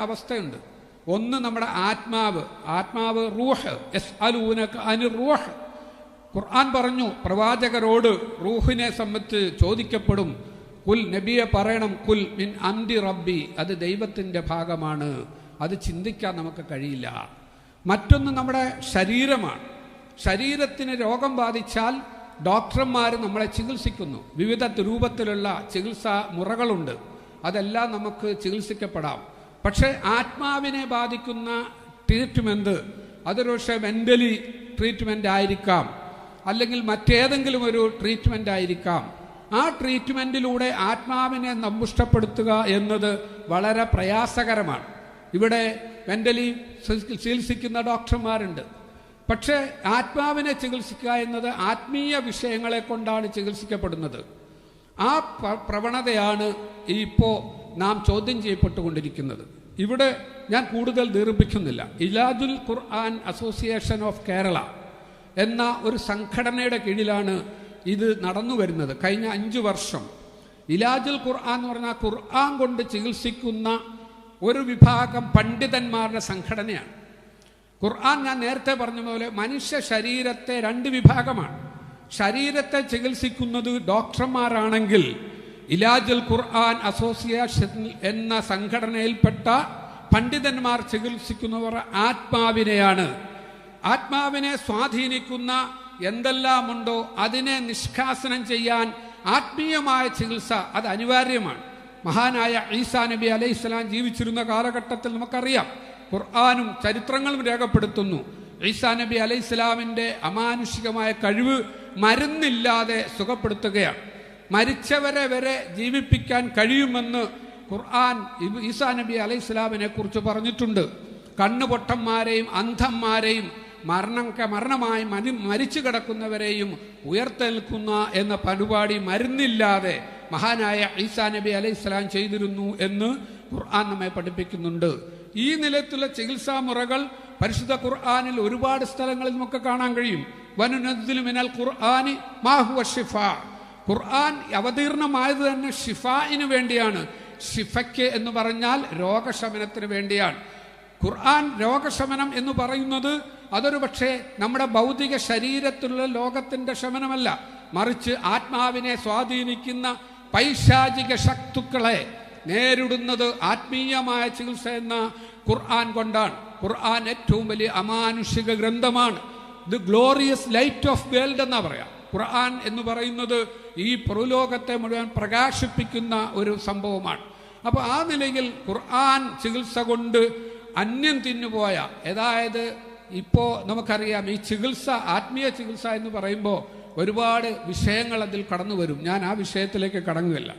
അവസ്ഥയുണ്ട്. ഒന്ന് നമ്മുടെ ആത്മാവ് ആത്മാവ് റൂഹ് എസ് അലൂനക്ക് അനു റൂഹ്. ഖുർആൻ പറഞ്ഞു പ്രവാചകരോട് റൂഹിനെ സംബന്ധിച്ച് ചോദിക്കപ്പെടും കുൽ നബിയെ പറയണം കുൽ മിൻ അന്തി റബ്ബി. അത് ദൈവത്തിന്റെ ഭാഗമാണ്. അത് ചിന്തിക്കാൻ നമുക്ക് കഴിയില്ല. മറ്റൊന്ന് നമ്മുടെ ശരീരമാണ്. ശരീരത്തിന് രോഗം ബാധിച്ചാൽ ഡോക്ടർമാർ നമ്മളെ ചികിത്സിക്കുന്നു. വിവിധ രൂപത്തിലുള്ള ചികിത്സാ മുറകളുണ്ട്. അതെല്ലാം നമുക്ക് ചികിത്സിക്കപ്പെടാം. പക്ഷേ ആത്മാവിനെ ബാധിക്കുന്ന ട്രീറ്റ്മെന്റ് അതൊരു പക്ഷേ മെന്റലി ട്രീറ്റ്മെന്റ് ആയിരിക്കാം. അല്ലെങ്കിൽ മറ്റേതെങ്കിലും ഒരു ട്രീറ്റ്മെന്റ് ആയിരിക്കാം. ആ ട്രീറ്റ്മെന്റിലൂടെ ആത്മാവിനെ നമ്പുഷ്ടപ്പെടുത്തുക എന്നത് വളരെ പ്രയാസകരമാണ്. ഇവിടെ മെന്റലി ചികിത്സിക്കുന്ന ഡോക്ടർമാരുണ്ട്. പക്ഷേ ആത്മാവിനെ ചികിത്സിക്കുക എന്നത് ആത്മീയ വിഷയങ്ങളെ കൊണ്ടാണ് ചികിത്സിക്കപ്പെടുന്നത്. ആ പ്ര- പ്രവണതയാണ് ഇപ്പോൾ നാം ചോദ്യം ചെയ്യപ്പെട്ടുകൊണ്ടിരിക്കുന്നത്. ഇവിടെ ഞാൻ കൂടുതൽ ദീർഘിപ്പിക്കുന്നില്ല. ഇലാദുൽ ഖുർആൻ അസോസിയേഷൻ ഓഫ് കേരള എന്ന ഒരു സംഘടനയുടെ കീഴിലാണ് ഇത് നടന്നു വരുന്നത്. കഴിഞ്ഞ അഞ്ച് വർഷം ഇലാജുൽ ഖുർആൻ എന്ന് പറഞ്ഞാൽ ഖുർആൻ കൊണ്ട് ചികിത്സിക്കുന്ന ഒരു വിഭാഗം പണ്ഡിതന്മാരുടെ സംഘടനയാണ്. ഖുർആൻ ഞാൻ നേരത്തെ പറഞ്ഞ പോലെ മനുഷ്യ ശരീരത്തെ രണ്ട് വിഭാഗമാണ്. ശരീരത്തെ ചികിത്സിക്കുന്നത് ഡോക്ടർമാരാണെങ്കിൽ ഇലാജുൽ ഖുർആൻ അസോസിയേഷൻ എന്ന സംഘടനയിൽപ്പെട്ട പണ്ഡിതന്മാർ ചികിത്സിക്കുന്നവർ ആത്മാവിനെയാണ്. ആത്മാവിനെ സ്വാധീനിക്കുന്ന എന്തെല്ലാമുണ്ടോ അതിനെ നിഷ്കാസനം ചെയ്യാൻ ആത്മീയമായ ചികിത്സ അത് അനിവാര്യമാണ്. മഹാനായ ഈസാ നബി അലൈഹി സ്വലാം ജീവിച്ചിരുന്ന കാലഘട്ടത്തിൽ നമുക്കറിയാം ഖുർആാനും ചരിത്രങ്ങളും രേഖപ്പെടുത്തുന്നു. ഈസാ നബി അലൈഹി സ്വലാമിന്റെ അമാനുഷികമായ കഴിവ് മരുന്നില്ലാതെ സുഖപ്പെടുത്തുകയാണ്. മരിച്ചവരെ വരെ ജീവിപ്പിക്കാൻ കഴിയുമെന്ന് ഖുർആൻ ഈസാ നബി അലൈഹി സ്വലാമിനെ കുറിച്ച് പറഞ്ഞിട്ടുണ്ട്. കണ്ണുപൊട്ടന്മാരെയും അന്ധന്മാരെയും മരണം മരണമായി മരി മരിച്ചു കിടക്കുന്നവരെയും ഉയർത്തെൽക്കുന്ന എന്ന പരിപാടി മരുന്നില്ലാതെ മഹാനായ ഈസാ നബി അലൈഹി സ്വലാം ചെയ്തിരുന്നു എന്ന് ഖുർആൻ നമ്മെ പഠിപ്പിക്കുന്നുണ്ട്. ഈ നിലത്തുള്ള ചികിത്സാ മുറകൾ പരിശുദ്ധ ഖുർആാനിൽ ഒരുപാട് സ്ഥലങ്ങളിൽ നമുക്ക് കാണാൻ കഴിയും. വനുനദ്ദിലു മിനൽ ഖുർആനി മാഹുവ ഷിഫ ഖുർആൻ അവതീർണമായത് തന്നെ ഷിഫായിന് വേണ്ടിയാണ്. ഷിഫയ്ക്ക് എന്ന് പറഞ്ഞാൽ രോഗശമനത്തിന് വേണ്ടിയാണ്. ഖുർആൻ രോഗശമനം എന്ന് പറയുന്നത് അതൊരു പക്ഷേ നമ്മുടെ ഭൗതിക ശരീരത്തിലുള്ള ലോകത്തിന്റെ ശമനമല്ല. മറിച്ച് ആത്മാവിനെ സ്വാധീനിക്കുന്ന പൈശാചിക ശക്തുക്കളെ നേരിടുന്നത് ആത്മീയമായ ചികിത്സ എന്ന ഖുർആൻ കൊണ്ടാണ്. ഖുർആൻ ഏറ്റവും വലിയ അമാനുഷിക ഗ്രന്ഥമാണ്. The glorious light of world എന്നാ പറയാം. ഖുർആൻ എന്ന് പറയുന്നത് ഈ പ്രലോകത്തെ മുഴുവൻ പ്രകാശിപ്പിക്കുന്ന ഒരു സംഭവമാണ്. അപ്പോൾ ആ നിലയിൽ ഖുർആൻ ചികിത്സ കൊണ്ട് അന്യം തിന്നുപോയ അതായത് ഇപ്പോൾ നമുക്കറിയാം ഈ ചികിത്സ ആത്മീയ ചികിത്സ എന്ന് പറയുമ്പോൾ ഒരുപാട് വിഷയങ്ങൾ അതിൽ കടന്നു വരും. ഞാൻ ആ വിഷയത്തിലേക്ക് കടങ്ങുകയില്ല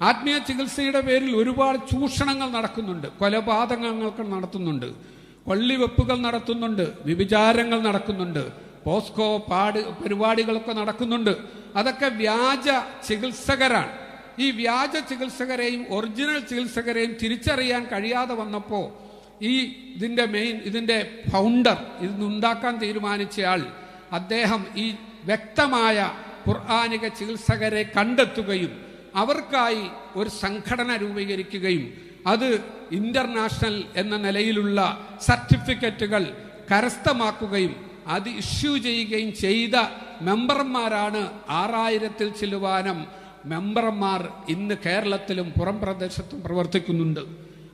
ആത്മീയ ചികിത്സയുടെ പേരിൽ ഒരുപാട് ചൂഷണങ്ങൾ നടക്കുന്നുണ്ട്. കൊലപാതകങ്ങൾ നടത്തുന്നുണ്ട്. കൊള്ളിവെപ്പുകൾ നടത്തുന്നുണ്ട്. വിഭിചാരങ്ങൾ നടക്കുന്നുണ്ട്. പോസ്കോ പാട് പരിപാടികളൊക്കെ നടക്കുന്നുണ്ട്. അതൊക്കെ വ്യാജ ചികിത്സകരാണ്. ഈ വ്യാജ ചികിത്സകരെയും ഒറിജിനൽ ചികിത്സകരെയും തിരിച്ചറിയാൻ കഴിയാതെ വന്നപ്പോൾ ഈ ഇതിന്റെ മെയിൻ ഇതിന്റെ ഫൗണ്ടർ ഇതുണ്ടാക്കാൻ തീരുമാനിച്ചയാൾ അദ്ദേഹം ഈ വ്യക്തമായ ഖുർആാനിക ചികിത്സകരെ കണ്ടെത്തുകയും അവർക്കായി ഒരു സംഘടന രൂപീകരിക്കുകയും അത് ഇന്റർനാഷണൽ എന്ന നിലയിലുള്ള സർട്ടിഫിക്കറ്റുകൾ കരസ്ഥമാക്കുകയും അത് ഇഷ്യൂ ചെയ്യുകയും ചെയ്ത മെമ്പർമാരാണ് ആറായിരത്തിൽ ചിലവാനം മെമ്പർമാർ ഇന്ന് കേരളത്തിലും പുറം പ്രദേശത്തും പ്രവർത്തിക്കുന്നുണ്ട്.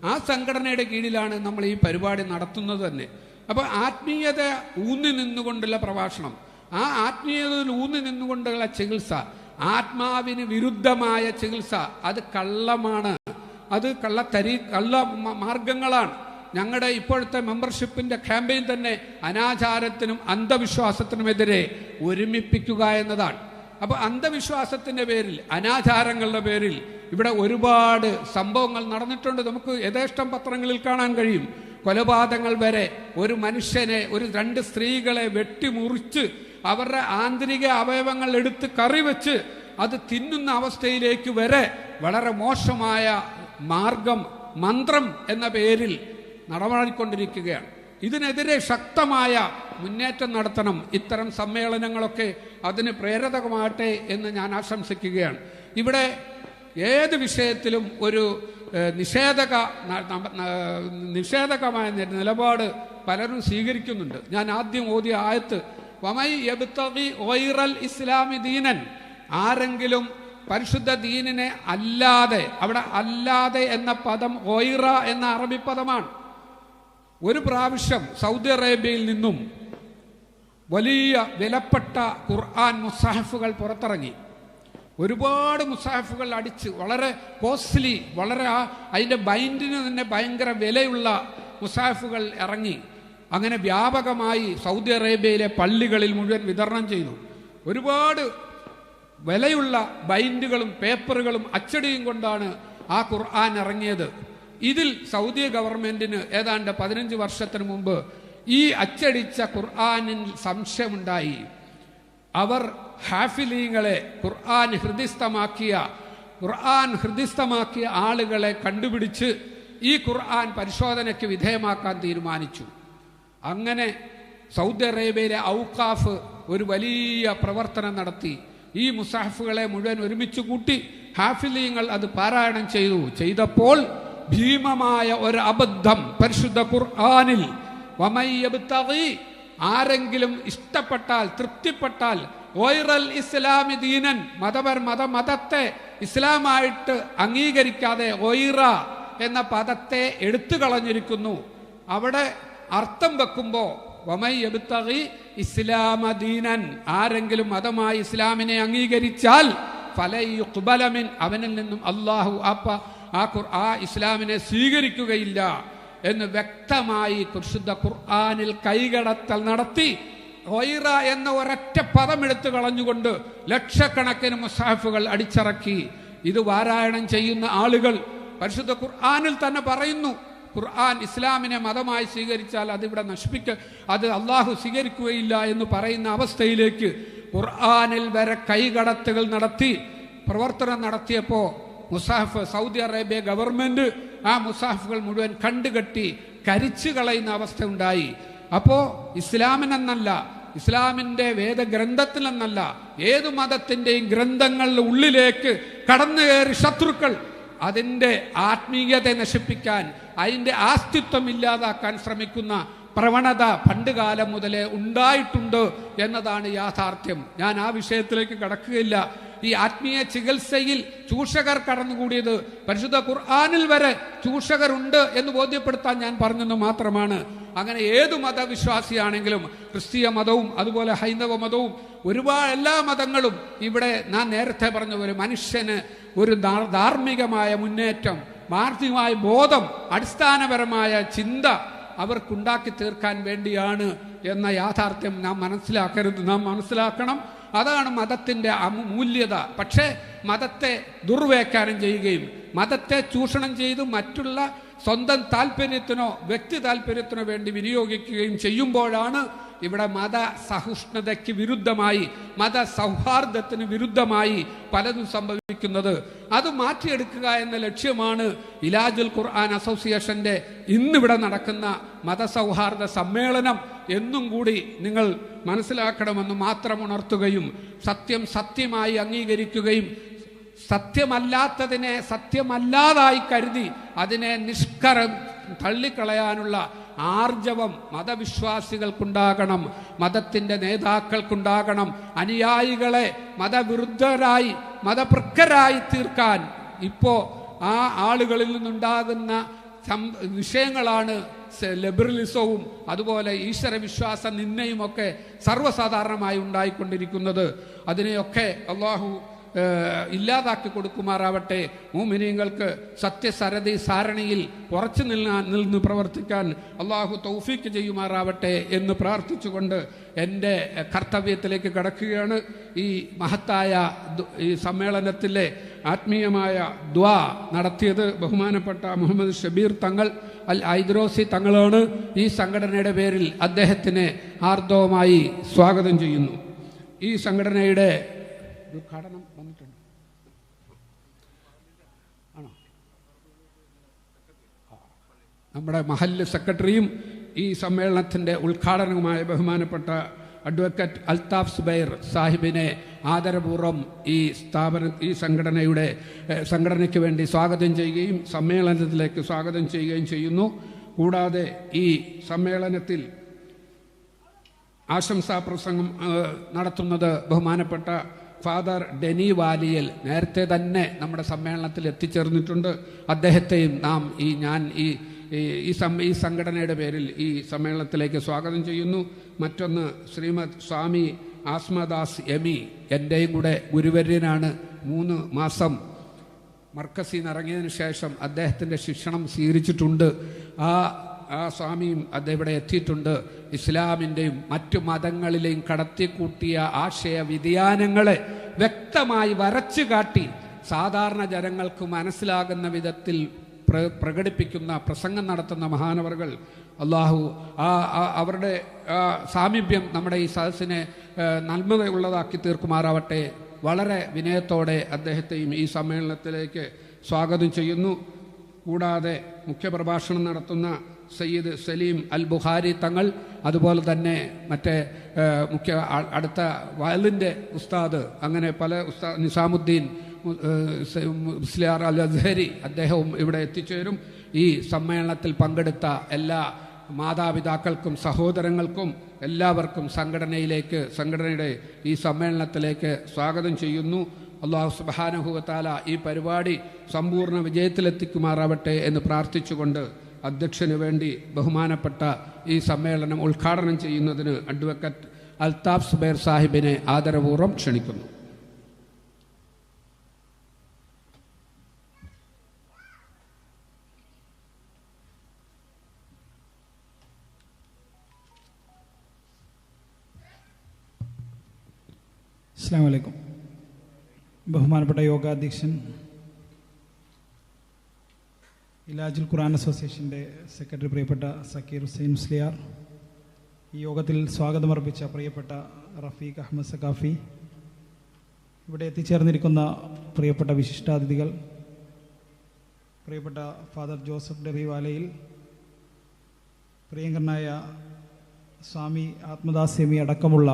ആ സംഘടനയുടെ കീഴിലാണ് നമ്മൾ ഈ പരിപാടി നടത്തുന്നത് തന്നെ. അപ്പോൾ ആത്മീയത ഊന്നി നിന്നുകൊണ്ടുള്ള പ്രഭാഷണം. ആ ആത്മീയതയിൽ ഊന്നി നിന്നുകൊണ്ടുള്ള ചികിത്സ ആത്മാവിന് വിരുദ്ധമായ ചികിത്സ അത് കള്ളമാണ്. അത് കള്ളത്തരി കള്ള മാർഗങ്ങളാണ്. ഞങ്ങളുടെ ഇപ്പോഴത്തെ മെമ്പർഷിപ്പിന്റെ ക്യാമ്പയിൻ തന്നെ അനാചാരത്തിനും അന്ധവിശ്വാസത്തിനുമെതിരെ ഒരുമിപ്പിക്കുക എന്നതാണ്. അപ്പൊ അന്ധവിശ്വാസത്തിന്റെ പേരിൽ അനാചാരങ്ങളുടെ പേരിൽ ഇവിടെ ഒരുപാട് സംഭവങ്ങൾ നടന്നിട്ടുണ്ട്. നമുക്ക് യഥേഷ്ടം പത്രങ്ങളിൽ കാണാൻ കഴിയും. കൊലപാതകങ്ങൾ വരെ ഒരു മനുഷ്യനെ ഒരു രണ്ട് സ്ത്രീകളെ വെട്ടിമുറിച്ച് അവരുടെ ആന്തരിക അവയവങ്ങൾ എടുത്ത് കറി വെച്ച് അത് തിന്നുന്ന അവസ്ഥയിലേക്ക് വരെ വളരെ മോശമായ മാർഗം മന്ത്രം എന്ന പേരിൽ നടമാടിക്കൊണ്ടിരിക്കുകയാണ്. ഇതിനെതിരെ ശക്തമായ മുന്നേറ്റം നടത്തണം. ഇത്തരം സമ്മേളനങ്ങളൊക്കെ അതിന് പ്രേരകമാകട്ടെ എന്ന് ഞാൻ ആശംസിക്കുകയാണ്. ഇവിടെ ഏത് വിഷയത്തിലും ഒരു നിഷേധക നിഷേധകമായ നിലപാട് പലരും സ്വീകരിക്കുന്നുണ്ട്. ഞാൻ ആദ്യം ഓതിയ ആയത്ത് വമൈ യബ്തഗി ഗൈറൽ ഇസ്ലാമി ദീനൻ. ആരെങ്കിലും പരിശുദ്ധ ദീനിനെ അല്ലാതെ അവിടെ അല്ലാതെ എന്ന പദം ഒയ്റ എന്ന അറബി പദമാണ്. ഒരു പ്രാവശ്യം സൗദി അറേബ്യയിൽ നിന്നും വലിയ വിലപ്പെട്ട ഖുർആൻ മുസാഹിഫുകൾ പുറത്തിറങ്ങി. ഒരുപാട് മുസാഹിഫുകൾ അടിച്ച് വളരെ കോസ്റ്റ്ലി വളരെ ആ അതിന്റെ ബൈൻഡിന് തന്നെ ഭയങ്കര വിലയുള്ള മുസാഹിഫുകൾ ഇറങ്ങി. അങ്ങനെ വ്യാപകമായി സൗദി അറേബ്യയിലെ പള്ളികളിൽ മുഴുവൻ വിതരണം ചെയ്തു. ഒരുപാട് വിലയുള്ള ബൈൻഡുകളും പേപ്പറുകളും അച്ചടിയും കൊണ്ടാണ് ആ ഖുർആൻ ഇറങ്ങിയത്. ഇതിൽ സൗദി ഗവൺമെന്റിന് ഏതാണ്ട് പതിനഞ്ച് വർഷത്തിന് മുമ്പ് ഈ അച്ചടിച്ച ഖുർആാനിൽ സംശയമുണ്ടായി. അവർ ഹാഫിലീങ്ങളെ ഖുർആൻ ഹൃദിസ്ഥമാക്കിയ ഖുർആൻ ഹൃദിസ്ഥമാക്കിയ ആളുകളെ കണ്ടുപിടിച്ച് ഈ ഖുർആൻ പരിശോധനയ്ക്ക് വിധേയമാക്കാൻ തീരുമാനിച്ചു. അങ്ങനെ സൗദി അറേബ്യയിലെ ഔക്കാഫ് ഒരു വലിയ പ്രവർത്തനം നടത്തി. ഈ മുസാഫുകളെ മുഴുവൻ ഒരുമിച്ച് കൂട്ടി ഹാഫിലീങ്ങൾ അത് പാരായണം ചെയ്തു. ചെയ്തപ്പോൾ ഭീമമായ ഒരു അബദ്ധം പരിശുദ്ധ ഖുർആനിൽ. ആരെങ്കിലും ഇഷ്ടപ്പെട്ടാൽ തൃപ്തിപ്പെട്ടാൽ ഓയിറൽ ഇസ്ലാമി ദീനൻ മതപര മത മതത്തെ ഇസ്ലാമായിട്ട് അംഗീകരിക്കാതെ ഒയിറ എന്ന പദത്തെ എടുത്തു കളഞ്ഞിരിക്കുന്നു. അവിടെ അർത്ഥം വെക്കുമ്പോൾ വമയ്യബ്തഗി ഇസ്ലാമ ദീനൻ ആരെങ്കിലും മതമായി ഇസ്ലാമിനെ അംഗീകരിച്ചാൽ ഫലയുബലമിൻ അവനിൽ നിന്നും അള്ളാഹു അപ്പ ആ ആ ഇസ്ലാമിനെ സ്വീകരിക്കുകയില്ല എന്ന് വ്യക്തമായി പരിശുദ്ധ ഖുർആാനിൽ കൈകടത്തൽ നടത്തി ഹൊയ്റ എന്ന ഒരൊറ്റ പദം എടുത്തു കളഞ്ഞുകൊണ്ട് ലക്ഷക്കണക്കിന് മുസാഫുകൾ അടിച്ചിറക്കി. ഇത് പാരായണം ചെയ്യുന്ന ആളുകൾ പരിശുദ്ധ ഖുർആാനിൽ തന്നെ പറയുന്നു ഖുർആൻ ഇസ്ലാമിനെ മതമായി സ്വീകരിച്ചാൽ അതിവിടെ നശിപ്പിക്ക അത് അള്ളാഹു സ്വീകരിക്കുകയില്ല എന്ന് പറയുന്ന അവസ്ഥയിലേക്ക് ഖുർആാനിൽ വരെ കൈകടത്തുകൾ നടത്തി പ്രവർത്തനം നടത്തിയപ്പോൾ മുസാഫ് സൗദി അറേബ്യ ഗവൺമെന്റ് ആ മുസാഫുകൾ മുഴുവൻ കണ്ടുകെട്ടി കരിച്ചു കളയുന്ന അവസ്ഥ ഉണ്ടായി. അപ്പോ ഇസ്ലാമിനെന്നല്ല ഇസ്ലാമിന്റെ വേദഗ്രന്ഥത്തിലെന്നല്ല ഏതു മതത്തിന്റെയും ഗ്രന്ഥങ്ങളുടെ ഉള്ളിലേക്ക് കടന്നു കയറി ശത്രുക്കൾ അതിന്റെ ആത്മീയത നശിപ്പിക്കാൻ അതിന്റെ ആസ്തിത്വം ഇല്ലാതാക്കാൻ ശ്രമിക്കുന്ന പ്രവണത പണ്ടുകാലം മുതലേ ഉണ്ടായിട്ടുണ്ട് എന്നതാണ് യാഥാർത്ഥ്യം. ഞാൻ ആ വിഷയത്തിലേക്ക് കടക്കുകയില്ല. ഈ ആത്മീയ ചികിത്സയിൽ ചൂഷകർ കടന്നുകൂടിയത് പരിശുദ്ധ ഖുർആാനിൽ വരെ ചൂഷകരുണ്ട് എന്ന് ബോധ്യപ്പെടുത്താൻ ഞാൻ പറഞ്ഞെന്ന് മാത്രമാണ്. അങ്ങനെ ഏത് മതവിശ്വാസിയാണെങ്കിലും ക്രിസ്തീയ മതവും അതുപോലെ ഹൈന്ദവ മതവും ഒരുപാട് എല്ലാ മതങ്ങളും ഇവിടെ ഞാൻ നേരത്തെ പറഞ്ഞ പോലെ മനുഷ്യന് ഒരു ധാർ- ധാർമ്മികമായ മുന്നേറ്റം മാർത്തികമായ ബോധം അടിസ്ഥാനപരമായ ചിന്ത അവർക്കുണ്ടാക്കി തീർക്കാൻ വേണ്ടിയാണ് എന്ന യാഥാർത്ഥ്യം നാം മനസ്സിലാക്കരുത്. നാം മനസ്സിലാക്കണം. അതാണ് മതത്തിന്റെ മൂല്യത. പക്ഷേ മതത്തെ ദുർവ്യാഖ്യാനം ചെയ്യുകയും മതത്തെ ചൂഷണം ചെയ്ത് മറ്റുള്ള സ്വന്തം താല്പര്യത്തിനോ വ്യക്തി താല്പര്യത്തിനോ വേണ്ടി വിനിയോഗിക്കുകയും ചെയ്യുമ്പോഴാണ് ഇവിടെ മത സഹിഷ്ണുതയ്ക്ക് വിരുദ്ധമായി മത സൗഹാർദ്ദത്തിന് വിരുദ്ധമായി പലതും സംഭവിക്കുന്നത്. അത് മാറ്റിയെടുക്കുക എന്ന ലക്ഷ്യമാണ് ഇലാജുൽ ഖുർആൻ അസോസിയേഷന്റെ ഇന്നിവിടെ നടക്കുന്ന മതസൗഹാർദ്ദ സമ്മേളനം എന്നും കൂടി നിങ്ങൾ മനസ്സിലാക്കണമെന്ന് മാത്രം ഉണർത്തുകയും സത്യം സത്യമായി അംഗീകരിക്കുകയും സത്യമല്ലാത്തതിനെ സത്യമല്ലാതായി കരുതി അതിനെ നിഷ്കരം തള്ളിക്കളയാനുള്ള ആർജവം മതവിശ്വാസികൾക്കുണ്ടാകണം മതത്തിന്റെ നേതാക്കൾക്കുണ്ടാകണം അനുയായികളെ മതവിരുദ്ധരായി മതപ്രക്കരായി തീർക്കാൻ. ഇപ്പോൾ ആ ആളുകളിൽ നിന്നുണ്ടാകുന്ന വിഷയങ്ങളാണ് ലിബറലിസവും അതുപോലെ ഈശ്വര വിശ്വാസ നിന്നയുമൊക്കെ സർവസാധാരണമായി ഉണ്ടായിക്കൊണ്ടിരിക്കുന്നത്. അതിനെയൊക്കെ അള്ളാഹു ഇല്ലാതാക്കി കൊടുക്കുമാറാവട്ടെ. മൂമിനീങ്ങൾക്ക് സത്യസരതി സാരണിയിൽ കുറച്ച് നിൽക്കാൻ നിന്ന് പ്രവർത്തിക്കാൻ അള്ളാഹു തൗഫീക്ക് ചെയ്യുമാറാവട്ടെ എന്ന് പ്രാർത്ഥിച്ചുകൊണ്ട് എന്റെ കർത്തവ്യത്തിലേക്ക് കടക്കുകയാണ്. ഈ മഹത്തായ ഈ സമ്മേളനത്തിലെ ആത്മീയമായ ദ്വാ നടത്തിയത് ബഹുമാനപ്പെട്ട മുഹമ്മദ് ഷബീർ തങ്ങൾ അൽ ഐദ്രോസി തങ്ങളാണ്. ഈ സംഘടനയുടെ പേരിൽ അദ്ദേഹത്തിനെ ആർദവമായി സ്വാഗതം ചെയ്യുന്നു. ഈ സംഘടനയുടെ ഉദ്ഘാടനം ആണോ? നമ്മുടെ മഹല്ല് സെക്രട്ടറിയും ഈ സമ്മേളനത്തിന്റെ ഉദ്ഘാടനവുമായ ബഹുമാനപ്പെട്ട അഡ്വക്കേറ്റ് അൽതാഫ് സുബൈർ സാഹിബിനെ ആദരപൂർവം ഈ സ്ഥാപന ഈ സംഘടനയുടെ സംഘടനയ്ക്ക് വേണ്ടി സ്വാഗതം ചെയ്യുകയും സമ്മേളനത്തിലേക്ക് സ്വാഗതം ചെയ്യുകയും ചെയ്യുന്നു. കൂടാതെ ഈ സമ്മേളനത്തിൽ ആശംസാ പ്രസംഗം നടത്തുന്നത് ബഹുമാനപ്പെട്ട ഫാദർ ഡെനി വാലിയൽ നേരത്തെ തന്നെ നമ്മുടെ സമ്മേളനത്തിൽ എത്തിച്ചേർന്നിട്ടുണ്ട്. അദ്ദേഹത്തെയും നാം ഈ ഞാൻ ഈ ഈ- സം ഈ സംഘടനയുടെ പേരിൽ ഈ സമ്മേളനത്തിലേക്ക് സ്വാഗതം ചെയ്യുന്നു. മറ്റൊന്ന് ശ്രീമദ് സ്വാമി ആസ്മദാസ് എമി എന്റെയും കൂടെ ഗുരുവര്യനാണ്. മൂന്ന് മാസം മർക്കസിൽ നിന്ന് ഇറങ്ങിയതിന് ശേഷം അദ്ദേഹത്തിന്റെ ശിക്ഷണം സ്വീകരിച്ചിട്ടുണ്ട്. ആ ആ സ്വാമിയും അദ്ദേഹം ഇവിടെ എത്തിയിട്ടുണ്ട്? ഇസ്ലാമിന്റെയും മറ്റു മതങ്ങളിലെയും കടത്തിക്കൂട്ടിയ ആശയ വ്യതിയാനങ്ങളെ വ്യക്തമായി വരച്ചു കാട്ടി സാധാരണ ജനങ്ങൾക്ക് മനസ്സിലാകുന്ന വിധത്തിൽ പ്ര പ്രകടിപ്പിക്കുന്ന പ്രസംഗം നടത്തുന്ന മഹാനവറുകൾ. അള്ളാഹു ആ അവരുടെ സാമീപ്യം നമ്മുടെ ഈ സദസ്സിനെ നന്മതയുള്ളതാക്കി തീർക്കുമാറാവട്ടെ. വളരെ വിനയത്തോടെ അദ്ദേഹത്തെയും ഈ സമ്മേളനത്തിലേക്ക് സ്വാഗതം ചെയ്യുന്നു. കൂടാതെ മുഖ്യപ്രഭാഷണം നടത്തുന്ന സയ്യിദ് സലീം അൽ ബുഖാരി തങ്ങൾ അതുപോലെ തന്നെ മറ്റേ മുഖ്യ അടുത്ത വയലിന്റെ ഉസ്താദ് അങ്ങനെ പല ഉസ്താ നിസാമുദ്ദീൻ മുസ്ലിയാർ അൽ അസ്ഹരി അദ്ദേഹവും ഇവിടെ എത്തിച്ചേരും. ഈ സമ്മേളനത്തിൽ പങ്കെടുത്ത എല്ലാ മാതാപിതാക്കൾക്കും സഹോദരങ്ങൾക്കും എല്ലാവർക്കും സംഘടനയിലേക്ക് സംഘടനയുടെ ഈ സമ്മേളനത്തിലേക്ക് സ്വാഗതം ചെയ്യുന്നു. അള്ളാഹു സുബാനഹുവത്താല ഈ പരിപാടി സമ്പൂർണ വിജയത്തിലെത്തിക്കുമാറാവട്ടെ എന്ന് പ്രാർത്ഥിച്ചുകൊണ്ട് അധ്യക്ഷന് വേണ്ടി ബഹുമാനപ്പെട്ട ഈ സമ്മേളനം ഉദ്ഘാടനം ചെയ്യുന്നതിന് അഡ്വക്കറ്റ് അൽതാഫ് സുബൈർ സാഹിബിനെ ആദരപൂർവം ക്ഷണിക്കുന്നു. അസ്സാം വലൈക്കും ബഹുമാനപ്പെട്ട യോഗാധ്യക്ഷൻ ഇലാജുൽ ഖുറാൻ അസോസിയേഷന്റെ സെക്രട്ടറി പ്രിയപ്പെട്ട സക്കീർ ഹുസൈൻ മുസ്ലിയാർ ഈ യോഗത്തിൽ സ്വാഗതമർപ്പിച്ച പ്രിയപ്പെട്ട റഫീഖ് അഹമ്മദ് സഖാഫി ഇവിടെ എത്തിച്ചേർന്നിരിക്കുന്ന പ്രിയപ്പെട്ട വിശിഷ്ടാതിഥികൾ പ്രിയപ്പെട്ട ഫാദർ ജോസഫ് ഡെറി വാലയിൽ പ്രിയങ്കരനായ സ്വാമി ആത്മദാസ്യമി അടക്കമുള്ള